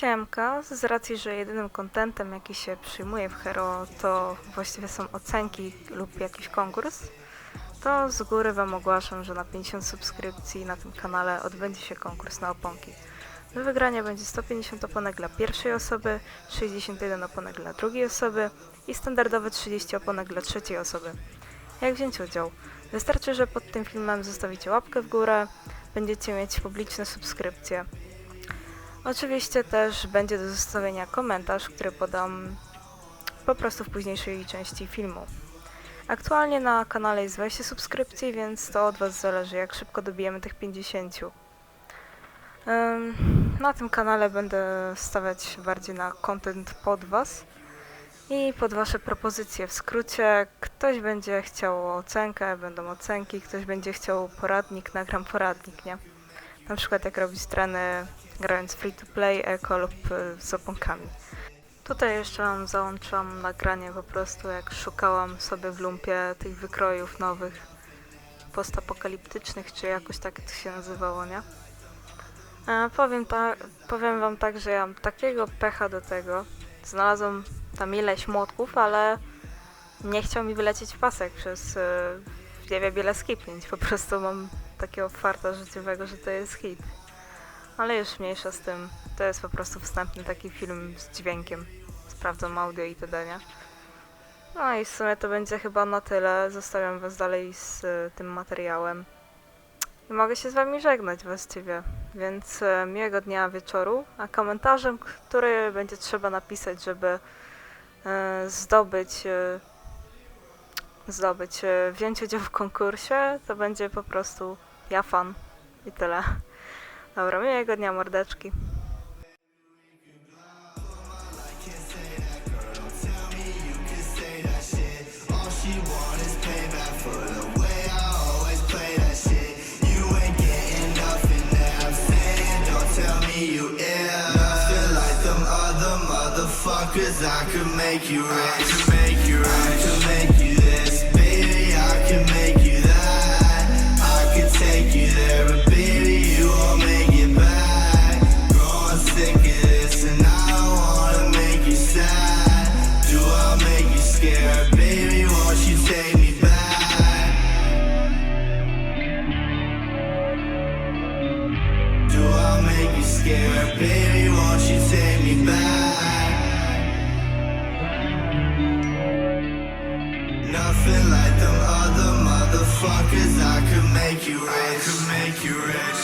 Siemka, z racji, że jedynym kontentem jaki się przyjmuje w Hero to właściwie są ocenki lub jakiś konkurs, to z góry Wam ogłaszam, że na 50 subskrypcji na tym kanale odbędzie się konkurs na oponki. Do wygrania będzie 150 oponek dla pierwszej osoby, 61 oponek dla drugiej osoby i standardowe 30 oponek dla trzeciej osoby. Jak wziąć udział? Wystarczy, że pod tym filmem zostawicie łapkę w górę, będziecie mieć publiczne subskrypcje. Oczywiście też będzie do zostawienia komentarz, który podam po prostu w późniejszej części filmu. Aktualnie na kanale jest 20 subskrypcji, więc to od Was zależy, jak szybko dobijemy tych 50. Ym, Na tym kanale będę stawiać bardziej na content pod Was i pod Wasze propozycje. W skrócie, ktoś będzie chciał ocenkę, będą ocenki, ktoś będzie chciał poradnik, nagram poradnik, nie? Na przykład jak robić treny grając free to play, eko lub y, z oponkami. Tutaj jeszcze wam załączam nagranie po prostu jak szukałam sobie w lumpie tych wykrojów nowych postapokaliptycznych, czy jakoś tak to się nazywało, nie? E, powiem, ta, powiem wam tak, że ja mam takiego pecha do tego. Znalazłam tam ileś młotków, ale nie chciał mi wylecieć pasek przez y, nie wiem ile skipnięć. Po prostu mam takiego farta życiowego, że to jest hit. Ale już mniejsza z tym. To jest po prostu wstępny taki film z dźwiękiem. Sprawdzam audio i itd. nie? No i w sumie to będzie chyba na tyle. Zostawiam was dalej z y, tym materiałem. I mogę się z wami żegnać właściwie. Więc y, miłego dnia wieczoru. A komentarzem, który będzie trzeba napisać, żeby y, zdobyć y, zdobyć, wziąć udział w konkursie, to będzie po prostu ja fan i tyle. Dobra, miłego dnia mordeczki. All she want is payback for the baby, won't you take me back? Nothing like them other motherfuckers. I could make you rich. I could make you rich.